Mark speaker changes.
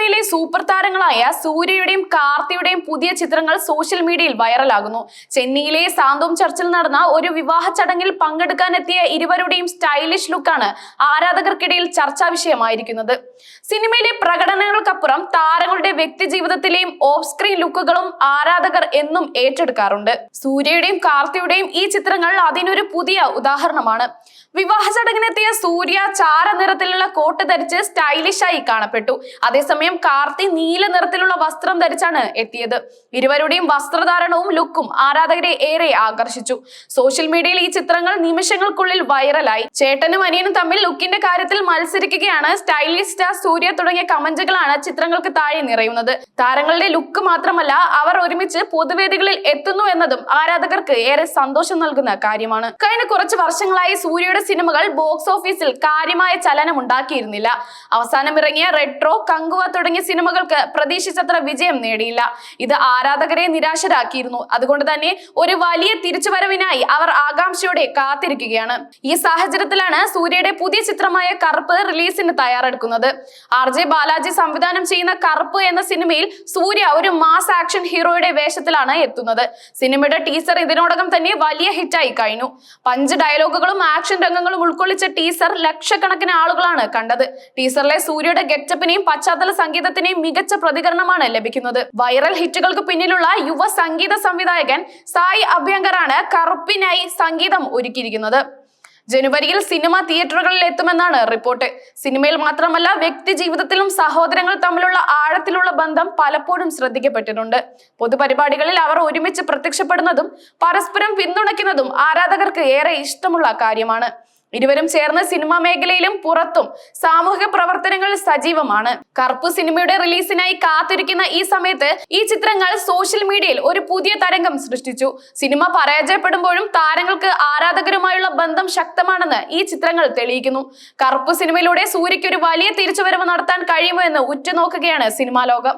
Speaker 1: സിനിമയിലെ സൂപ്പർ താരങ്ങളായ സൂര്യയുടെയും കാർത്തിയുടെയും പുതിയ ചിത്രങ്ങൾ സോഷ്യൽ മീഡിയയിൽ വൈറലാകുന്നു. ചെന്നൈയിലെ സാന്തോം ചർച്ചിൽ നടന്ന ഒരു വിവാഹ ചടങ്ങിൽ പങ്കെടുക്കാനെത്തിയ ഇരുവരുടെയും സ്റ്റൈലിഷ് ലുക്കാണ് ആരാധകർക്കിടയിൽ ചർച്ചാ വിഷയമായിരിക്കുന്നത്. സിനിമയിലെ പ്രകടനങ്ങൾക്കപ്പുറം താരങ്ങളുടെ വ്യക്തി ജീവിതത്തിലെയും ഓഫ് സ്ക്രീൻ ലുക്കുകളും ആരാധകർ എന്നും ഏറ്റെടുക്കാറുണ്ട്. സൂര്യയുടെയും കാർത്തിയുടെയും ഈ ചിത്രങ്ങൾ അതിനൊരു പുതിയ ഉദാഹരണമാണ്. വിവാഹ ചടങ്ങിനെത്തിയ സൂര്യ ചാര നിറത്തിലുള്ള കോട്ട് ധരിച്ച് സ്റ്റൈലിഷായി കാണപ്പെട്ടു. അതേസമയം കാർത്തി നീല നിറത്തിലുള്ള വസ്ത്രം ധരിച്ചാണ് എത്തിയത്. ഇരുവരുടെയും വസ്ത്രധാരണവും ലുക്കും ആരാധകരെ ഏറെ ആകർഷിച്ചു. സോഷ്യൽ മീഡിയയിൽ ഈ ചിത്രങ്ങൾ നിമിഷങ്ങൾക്കുള്ളിൽ വൈറലായി. ചേട്ടനും അനിയനും തമ്മിൽ ലുക്കിന്റെ കാര്യത്തിൽ മത്സരിക്കുകയാണ് സ്റ്റൈലിഷ് സ്റ്റാർ സൂര്യ തുടങ്ങിയ കമന്റുകളാണ് ചിത്രങ്ങൾക്ക് താഴെ നിറയുന്നത്. താരങ്ങളുടെ ലുക്ക് മാത്രമല്ല അവർ ഒരുമിച്ച് പൊതുവേദികളിൽ എത്തുന്നു എന്നതും ആരാധകർക്ക് ഏറെ സന്തോഷം നൽകുന്ന കാര്യമാണ്. കഴിഞ്ഞ കുറച്ച് വർഷങ്ങളായി സൂര്യയുടെ സിനിമകൾ ബോക്സ് ഓഫീസിൽ കാര്യമായ ചലനം ഉണ്ടാക്കിയിരുന്നില്ല. അവസാനം ഇറങ്ങിയ റെട്രോ കങ്കുവ തുടങ്ങിയ സിനിമകൾക്ക് പ്രതീക്ഷിച്ചത്ര വിജയം നേടിയില്ല. ഇത് ആരാധകരെ നിരാശരാക്കിയിരുന്നു. അതുകൊണ്ട് തന്നെ ഒരു വലിയ തിരിച്ചുവരവിനായി അവർ ആകാംക്ഷയോടെ കാത്തിരിക്കുകയാണ്. ഈ സാഹചര്യത്തിലാണ് സൂര്യയുടെ പുതിയ ചിത്രമായ കറുപ്പ് റിലീസിന് തയ്യാറെടുക്കുന്നത്. ആർ ജെ ബാലാജി സംവിധാനം ചെയ്യുന്ന കറുപ്പ് എന്ന സിനിമയിൽ സൂര്യ ഒരു മാസ് ആക്ഷൻ ഹീറോയുടെ വേഷത്തിലാണ് എത്തുന്നത്. സിനിമയുടെ ടീസർ ഇതിനോടകം തന്നെ വലിയ ഹിറ്റായി കഴിഞ്ഞു. പഞ്ച് ഡയലോഗുകളും ആക്ഷൻ രംഗങ്ങളും ഉൾക്കൊള്ളിച്ച ടീസർ ലക്ഷക്കണക്കിന് ആളുകളാണ് കണ്ടത്. ടീസറിലെ സൂര്യയുടെ ഗെറ്റപ്പിനെയും പശ്ചാത്തല സംഗീതത്തിനെയും മികച്ച പ്രതികരണമാണ് ലഭിക്കുന്നത്. വൈറൽ ഹിറ്റുകൾക്ക് പിന്നിലുള്ള യുവ സംഗീത സംവിധായകൻ സായി അഭ്യങ്കറാണ് കറുപ്പിനായി സംഗീതം ഒരുക്കിയിരിക്കുന്നത്. ജനുവരിയിൽ സിനിമ തിയേറ്ററുകളിൽ എത്തുമെന്നാണ് റിപ്പോർട്ട്. സിനിമയിൽ മാത്രമല്ല വ്യക്തി ജീവിതത്തിലും സഹോദരങ്ങൾ തമ്മിലുള്ള ആഴത്തിലുള്ള ബന്ധം പലപ്പോഴും ശ്രദ്ധിക്കപ്പെട്ടിട്ടുണ്ട്. പൊതുപരിപാടികളിൽ അവർ ഒരുമിച്ച് പ്രത്യക്ഷപ്പെടുന്നതും പരസ്പരം പിന്തുണയ്ക്കുന്നതും ആരാധകർക്ക് ഏറെ ഇഷ്ടമുള്ള കാര്യമാണ്. ഇരുവരും ചേർന്ന് സിനിമാ മേഖലയിലും പുറത്തും സാമൂഹിക പ്രവർത്തനങ്ങളിൽ സജീവമാണ്. കറുപ്പ് സിനിമയുടെ റിലീസിനായി കാത്തിരിക്കുന്ന ഈ സമയത്ത് ഈ ചിത്രങ്ങൾ സോഷ്യൽ മീഡിയയിൽ ഒരു പുതിയ തരംഗം സൃഷ്ടിച്ചു. സിനിമ പരാജയപ്പെടുമ്പോഴും താരങ്ങൾക്ക് ആരാധകരുമായുള്ള ബന്ധം ശക്തമാണെന്ന് ഈ ചിത്രങ്ങൾ തെളിയിക്കുന്നു. കറുപ്പ് സിനിമയിലൂടെ സൂര്യയ്ക്ക് ഒരു വലിയ തിരിച്ചുവരവ് നടത്താൻ കഴിയുമോ എന്ന് ഉറ്റുനോക്കുകയാണ് സിനിമാ ലോകം.